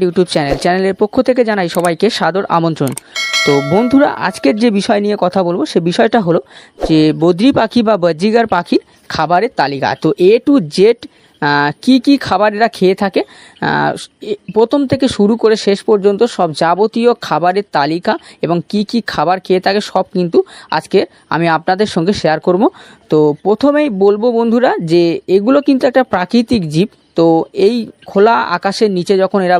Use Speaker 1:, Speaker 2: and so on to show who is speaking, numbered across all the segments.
Speaker 1: YouTube channel চ্যানেলের পক্ষ থেকে জানাই সবাইকে সাদর আমন্ত্রণ। তো বন্ধুরা, আজকের যে বিষয় নিয়ে কথা বলব, সে বিষয়টা হলো যে বদ্রি পাখি বা বজ্জিগার পাখির খাবারের তালিকা। তো এ টু জেড কি কি খাবার এরা খেয়ে থাকে? প্রথম থেকে শুরু করে শেষ পর্যন্ত সব যাবতীয় খাবারের তালিকা এবং কি কি খাবার খেয়ে থাকে সব কিন্তু আজকে আমি আপনাদের সঙ্গে শেয়ার করব। তো প্রথমেই বলব বন্ধুরা যে এগুলো কিন্তু একটা প্রাকৃতিক জীব। তো এই খোলা আকাশের নিচে যখন এরা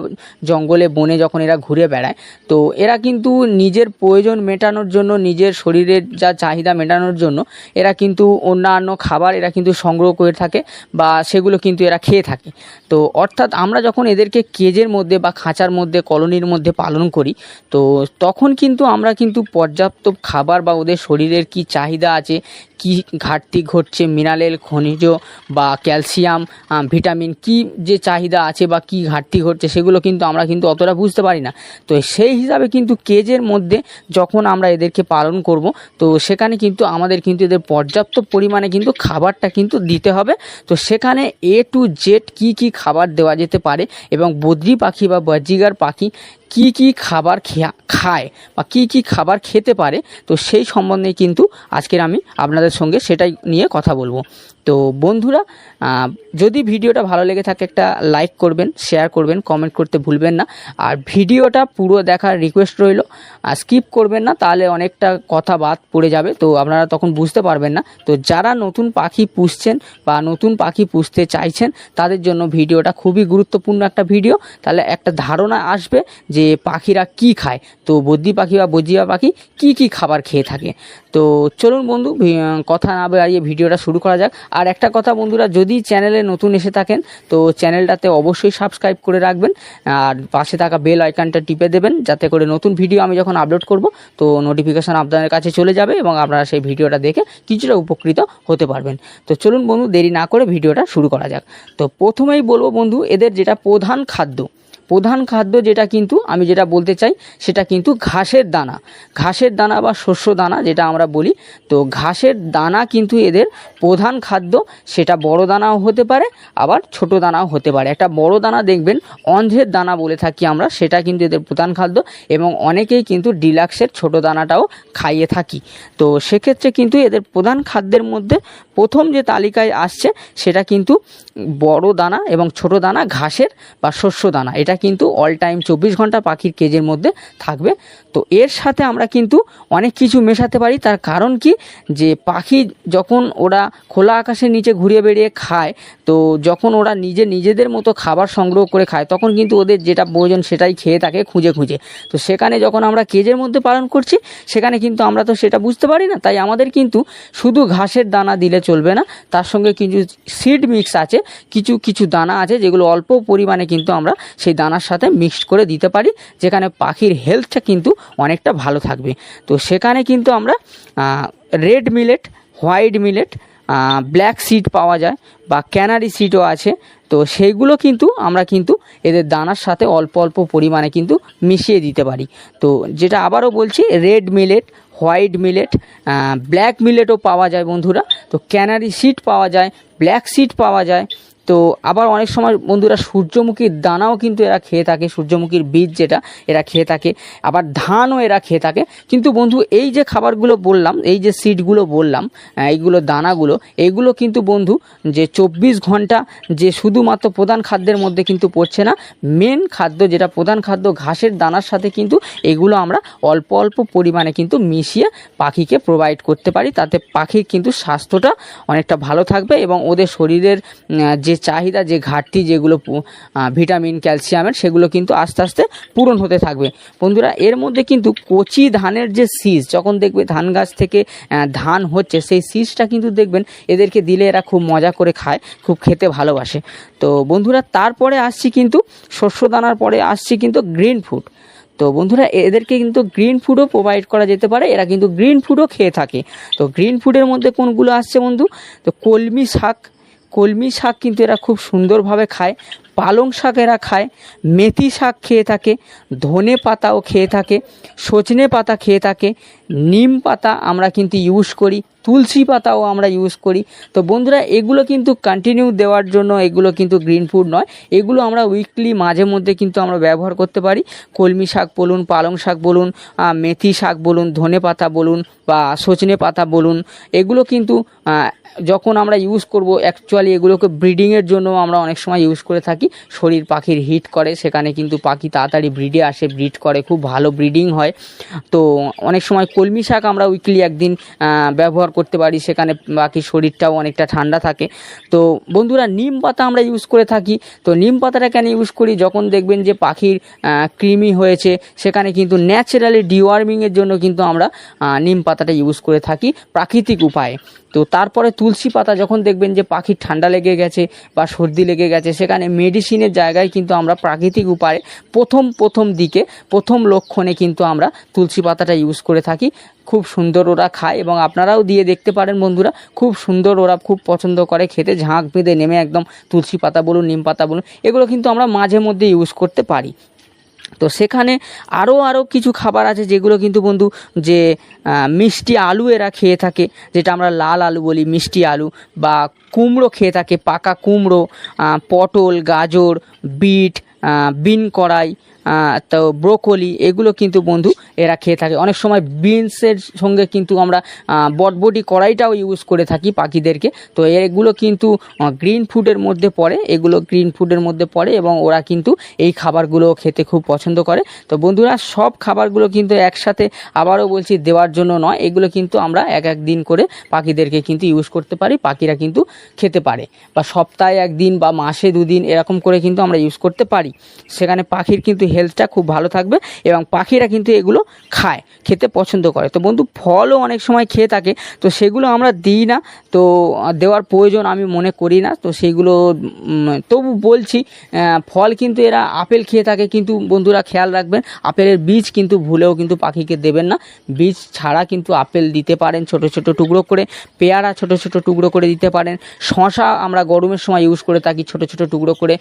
Speaker 1: জঙ্গলে, বনে যখন এরা ঘুরে বেড়ায়, তো এরা কিন্তু নিজের প্রয়োজন মেটানোর জন্য, নিজের শরীরের যা চাহিদা মেটানোর জন্য, এরা কিন্তু অন্যান্য খাবার এরা কিন্তু সংগ্রহ করে থাকে বা সেগুলো কিন্তু এরা খেয়ে থাকে। তো অর্থাৎ আমরা যখন এদেরকে কেজের মধ্যে বা খাঁচার মধ্যে, কলোনির মধ্যে পালন করি, তো তখন কিন্তু আমরা কিন্তু পর্যাপ্ত খাবার বা ওদের শরীরের কি চাহিদা আছে, কি ঘাটতি ঘটছে, মিনারেল খনিজ বা ক্যালসিয়াম ভিটামিন কি যে চাহিদা আছে বা কি ঘাটতি ঘটছে সেগুলো কিন্তু আমরা কিন্তু অতটা বুঝতে পারি না। তো সেই হিসাবে কিন্তু কেজের মধ্যে যখন আমরা এদেরকে পালন করব, তো সেখানে কিন্তু আমাদের কিন্তু এদের পর্যাপ্ত পরিমাণে কিন্তু খাবারটা কিন্তু দিতে হবে। তো সেখানে এ টু জেড কি কি খাবার দেওয়া যেতে পারে এবং বদ্রি পাখি বা বজ্জিগার পাখি কি কি খাবার খেয়া বা কি কি খাবার খেতে পারে, তো সেই সম্বন্ধে কিন্তু আজকের আমি আপনাদের সঙ্গে সেটাই নিয়ে কথা বলব। তো বন্ধুরা যদি ভিডিওটা ভালো লেগে থাকে একটা লাইক করবেন, শেয়ার করবেন, কমেন্ট করতে ভুলবেন না। আর ভিডিওটা পুরো দেখার রিকোয়েস্ট রইল স্কিপ করবেন না, তাহলে অনেকটা কথা বাদ পড়ে যাবে, তো আপনারা তখন বুঝতে পারবেন না। তো যারা নতুন পাখি পুষছেন বা নতুন পাখি পুষতে চাইছেন, তাদের জন্য ভিডিওটা খুবই গুরুত্বপূর্ণ একটা ভিডিও। তাহলে একটা ধারণা আসবে যে পাখিরা কি খায়? তো বদ্যি পাখি বা বজিয়া পাখি কি কি খাবার খেয়ে থাকে? তো চলুন বন্ধু কথা না বাড়িয়ে ভিডিওটা শুরু করা যাক। আর একটা কথা বন্ধুরা, যদি চ্যানেলে নতুন এসে থাকেন, তো চ্যানেলটাতে অবশ্যই সাবস্ক্রাইব করে রাখবেন আর পাশে থাকা বেল আইকনটা টিপে দেবেন, যাতে করে নতুন ভিডিও আমি যখন আপলোড করব, তো নোটিফিকেশান আপনাদের কাছে চলে যাবে এবং আপনারা সেই ভিডিওটা দেখে কিছুটা উপকৃত হতে পারবেন। তো চলুন বন্ধু, দেরি না করে ভিডিওটা শুরু করা যাক। তো প্রথমেই বলব বন্ধু, এদের যেটা প্রধান খাদ্য প্রধান খাদ্য যেটা কিন্তু, আমি যেটা বলতে চাই, সেটা কিন্তু ঘাসের দানা। ঘাসের দানা বা শস্য দানা যেটা আমরা বলি, তো ঘাসের দানা কিন্তু এদের প্রধান খাদ্য। সেটা বড় দানাও হতে পারে, আবার ছোট দানাও হতে পারে। একটা বড় দানা দেখবেন অন্ধের দানা বলে থাকি আমরা, সেটা কিন্তু এদের প্রধান খাদ্য এবং অনেকেই কিন্তু ডিলাক্সের ছোট দানাটাও খাইয়ে থাকি। তো সেক্ষেত্রে কিন্তু এদের প্রধান খাদ্যের মধ্যে প্রথম যে তালিকায় আসছে, সেটা কিন্তু বড় দানা এবং ছোট দানা, ঘাসের বা শস্য দানা। এটা কিন্তু অল টাইম চব্বিশ ঘণ্টা পাখির কেজের মধ্যে থাকবে। তো এর সাথে আমরা কিন্তু অনেক কিছু মেশাতে পারি। তার কারণ কি? যে পাখি যখন ওরা খোলা আকাশের নিচে ঘুরে বেড়িয়ে খায়, তো যখন ওরা নিজে নিজেদের মতো খাবার সংগ্রহ করে খায়, তখন কিন্তু ওদের যেটা প্রয়োজন সেটাই খেয়ে থাকে খুঁজে খুঁজে। তো সেখানে যখন আমরা কেজের মধ্যে পালন করছি, সেখানে কিন্তু আমরা তো সেটা বুঝতে পারি না। তাই আমাদের কিন্তু শুধু ঘাসের দানা দিলে চলবে না। তার সঙ্গে কিছু সিড মিক্স আছে, কিছু কিছু দানা আছে, যেগুলো অল্প পরিমাণে কিন্তু আমরা সেই দানার সাথে মিক্সড করে দিতে পারি, যেখানে পাখির হেলথটা কিন্তু অনেকটা ভালো থাকবে। তো সেখানে কিন্তু আমরা red millet white millet black seed পাওয়া যায় বা ক্যানারি সিডও আছে। তো সেইগুলো কিন্তু আমরা কিন্তু এদের দানার সাথে অল্প অল্প পরিমাণে কিন্তু মিশিয়ে দিতে পারি। তো যেটা আবারও বলছি red millet white millet black মিলেটও পাওয়া যায় বন্ধুরা। তো ক্যানারি সিড পাওয়া যায় ব্ল্যাক সিড পাওয়া যায়। তো আবার অনেক সময় বন্ধুরা সূর্যমুখীর দানাও কিন্তু এরা খেয়ে থাকে, সূর্যমুখীর বীজ যেটা, এরা খেয়ে থাকে, আবার ধানও এরা খেয়ে থাকে। কিন্তু বন্ধু, এই যে খাবারগুলো বললাম, এই যে সিডগুলো বললাম এইগুলো দানাগুলো এইগুলো কিন্তু বন্ধু, যে চব্বিশ ঘণ্টা যে শুধুমাত্র প্রধান খাদ্যের মধ্যে কিন্তু পড়ছে না মেন খাদ্য যেটা প্রধান খাদ্য, ঘাসের দানার সাথে কিন্তু এগুলো আমরা অল্প অল্প পরিমাণে কিন্তু মিশিয়ে পাখিকে প্রোভাইড করতে পারি। তাতে পাখির কিন্তু স্বাস্থ্যটা অনেকটা ভালো থাকবে এবং ওদের শরীরের যে চাহিদা, যে ঘাটতি যেগুলো ভিটামিন, ক্যালসিয়ামের, সেগুলো কিন্তু আস্তে আস্তে পূরণ হতে থাকবে। বন্ধুরা, এর মধ্যে কিন্তু কচি ধানের যে শীষ, যখন দেখবে ধান গাছ থেকে ধান হচ্ছে, সেই শীষটা কিন্তু দেখবেন এদেরকে দিলে এরা খুব মজা করে খায়, খুব খেতে ভালোবাসে। তো বন্ধুরা, তারপরে আসছি কিন্তু শস্য দানার পরে আসছি কিন্তু গ্রিন ফুড। তো বন্ধুরা, এদেরকে কিন্তু গ্রিন ফুডও প্রোভাইড করা যেতে পারে, এরা কিন্তু গ্রিন ফুডও খেয়ে থাকে। তো গ্রিন ফুডের মধ্যে কোনগুলো আসছে বন্ধু? তো কলমি শাক কলমি শাক কিন্তু এরা খুব সুন্দরভাবে খায়। পালং শাক এরা খায়, মেথি শাক খেয়ে থাকে, ধনে পাতাও খেয়ে থাকে, সজনে পাতা খেয়ে থাকে, নিম পাতা আমরা কিন্তু ইউজ করি, তুলসী পাতাও আমরা ইউজ করি। তো বন্ধুরা, এগুলো কিন্তু কন্টিনিউ দেওয়ার জন্য এগুলো কিন্তু গ্রিন ফুড নয়। এগুলো আমরা উইকলি মাঝে মধ্যে কিন্তু আমরা ব্যবহার করতে পারি। কলমি শাক বলুন, পালং শাক বলুন মেথি শাক বলুন, ধনে পাতা বলুন বা সজনে পাতা বলুন, এগুলো কিন্তু যখন আমরা ইউজ করব অ্যাকচুয়ালি এগুলোকে ব্রিডিংয়ের জন্য আমরা অনেক সময় ইউজ করে থাকি। শরীর পাখির হিট করে, সেখানে কিন্তু পাখি তাড়াতাড়ি ব্রিডে আসে ব্রিড করে, খুব ভালো ব্রিডিং হয়। তো অনেক সময় কলমি শাক আমরা উইকলি একদিন ব্যবহার করতে পারি, সেখানে পাখির শরীরটাও অনেকটা ঠান্ডা থাকে। তো বন্ধুরা, নিম পাতা আমরা ইউজ করে থাকি। তো নিম পাতাটা কেন ইউজ করি? যখন দেখবেন যে পাখির কৃমি হয়েছে, সেখানে কিন্তু ন্যাচারালি ডিওয়ার্মিংয়ের জন্য কিন্তু আমরা নিম পাতাটা ইউজ করে থাকি প্রাকৃতিক উপায়ে। তো তারপরে তুলসী পাতা, যখন দেখবেন যে পাখির ঠান্ডা লেগে গেছে বা সর্দি লেগে গেছে, সেখানে মেডিসিনের জায়গায় কিন্তু আমরা প্রাকৃতিক উপায়ে প্রথম প্রথম দিকে, প্রথম লক্ষণে কিন্তু আমরা তুলসী পাতাটা ইউজ করে থাকি। খুব সুন্দর ওরা খায় এবং আপনারাও দিয়ে দেখতে পারেন বন্ধুরা, খুব সুন্দর ওরা খুব পছন্দ করে খেতে। ঝাঁক বেঁধে নেমে একদম তুলসী পাতা বলুন, নিম পাতা বলুন, এগুলো কিন্তু আমরা মাঝে মধ্যে ইউজ করতে পারি। তো সেখানে আরও আরও কিছু খাবার আছে যেগুলো কিন্তু বন্ধু যে মিষ্টি আলু এরা খেয়ে থাকে, যেটা আমরা লাল আলু বলি, মিষ্টি আলু বা কুমড়ো খেয়ে থাকে, পাকা কুমড়ো পটল, গাজর, বিট বিন কড়াই তো ব্রোকলি এগুলো কিন্তু বন্ধু এরা খেয়ে থাকে। অনেক সময় বিনসের সঙ্গে কিন্তু আমরা বটবটি কড়াইটাও ইউজ করে থাকি পাখিদেরকে। তো এগুলো কিন্তু গ্রিন ফুডের মধ্যে পড়ে, এগুলো গ্রিন ফুডের মধ্যে পড়ে এবং ওরা কিন্তু এই খাবারগুলো খেতে খুব পছন্দ করে। তো বন্ধুরা, সব খাবারগুলো কিন্তু একসাথে আবারও বলছি দেওয়ার জন্য নয়, এগুলো কিন্তু আমরা এক এক দিন করে পাখিদেরকে কিন্তু ইউজ করতে পারি, পাখিরা কিন্তু খেতে পারে। বা সপ্তাহে একদিন বা মাসে দুদিন এরকম করে কিন্তু আমরা ইউজ করতে পারি। সেখানে পাখির কিন্তু হেলথটা খুব ভালো থাকবে এবং পাখিরা কিন্তু এগুলো খায়, খেতে পছন্দ করে। তো বন্ধু, ফলও অনেক সময় খেয়ে থাকে, তো সেগুলো আমরা দিই না, তো দেওয়ার প্রয়োজন আমি মনে করি না, তো সেগুলো তবু বলছি ফল কিন্তু এরা আপেল খেয়ে থাকে, কিন্তু বন্ধুরা খেয়াল রাখবেন, আপেলের বীজ কিন্তু ভুলেও কিন্তু পাখিকে দেবেন না। বীজ ছাড়া কিন্তু আপেল দিতে পারেন ছোট ছোট টুকরো করে, পেয়ারা ছোট ছোট টুকরো করে দিতে পারেন। শশা আমরা গরমের সময় ইউজ করে থাকি ছোট ছোট টুকরো করে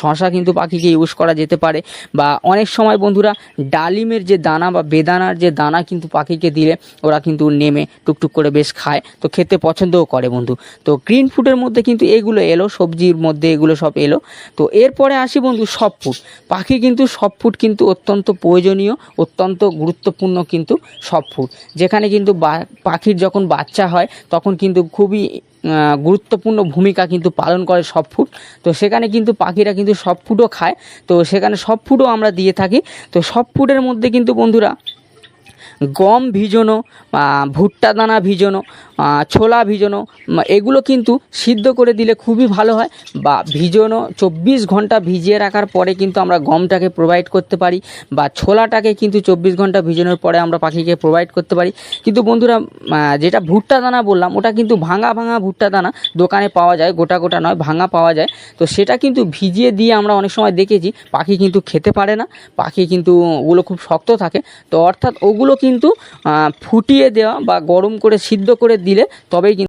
Speaker 1: শশা কিন্তু পাখিকে ইউজ করা যেতে পারে, বা অনেক সময় বন্ধুরা ডালিমের যে দানা বা বেদানার যে দানা কিন্তু পাখিকে দিলে ওরা কিন্তু নেমে টুকটুক করে বেশ খায়। তো খেতে পছন্দও করে বন্ধু। তো গ্রিন ফুডের মধ্যে কিন্তু এগুলো এলো, সবজির মধ্যে এগুলো সব এলো। তো এরপরে আসি বন্ধু সব ফুড পাখি কিন্তু সব ফুড কিন্তু অত্যন্ত প্রয়োজনীয়, অত্যন্ত গুরুত্বপূর্ণ কিন্তু সব ফুড যেখানে কিন্তু পাখির যখন বাচ্চা হয়, তখন কিন্তু খুবই গুরুত্বপূর্ণ ভূমিকা কিন্তু পালন করে সব ফুড তো সেখানে কিন্তু পাখিরা কিন্তু সব ফুডও খায়। তো সেখানে সব ফুডও আমরা দিয়ে থাকি। তো সব ফুডের মধ্যে কিন্তু বন্ধুরা গম ভিজোনো ভুট্টা দানা ভিজোনো ছোলা ভিজোনো এগুলো কিন্তু সিদ্ধ করে দিলে খুবই ভালো হয়। বা ভিজোনো চব্বিশ ঘণ্টা ভিজিয়ে রাখার পরে কিন্তু আমরা গমটাকে প্রোভাইড করতে পারি বা ছোলাটাকে কিন্তু চব্বিশ ঘণ্টা ভিজানোর পরে আমরা পাখিকে প্রোভাইড করতে পারি। কিন্তু বন্ধুরা যেটা ভুট্টা দানা বললাম, ওটা কিন্তু ভাঙা ভাঙা ভুট্টা দানা দোকানে পাওয়া যায়, গোটা গোটা নয়, ভাঙা পাওয়া যায়। তো সেটা কিন্তু ভিজিয়ে দিয়ে আমরা অনেক সময় দেখেছি, পাখি কিন্তু খেতে পারে না, পাখি কিন্তু, ওগুলো খুব শক্ত থাকে। তো অর্থাৎ ওগুলো কিন্তু আহ, ফুটিয়ে দেওয়া বা গরম করে সিদ্ধ করে দিলে তবেই কিন্তু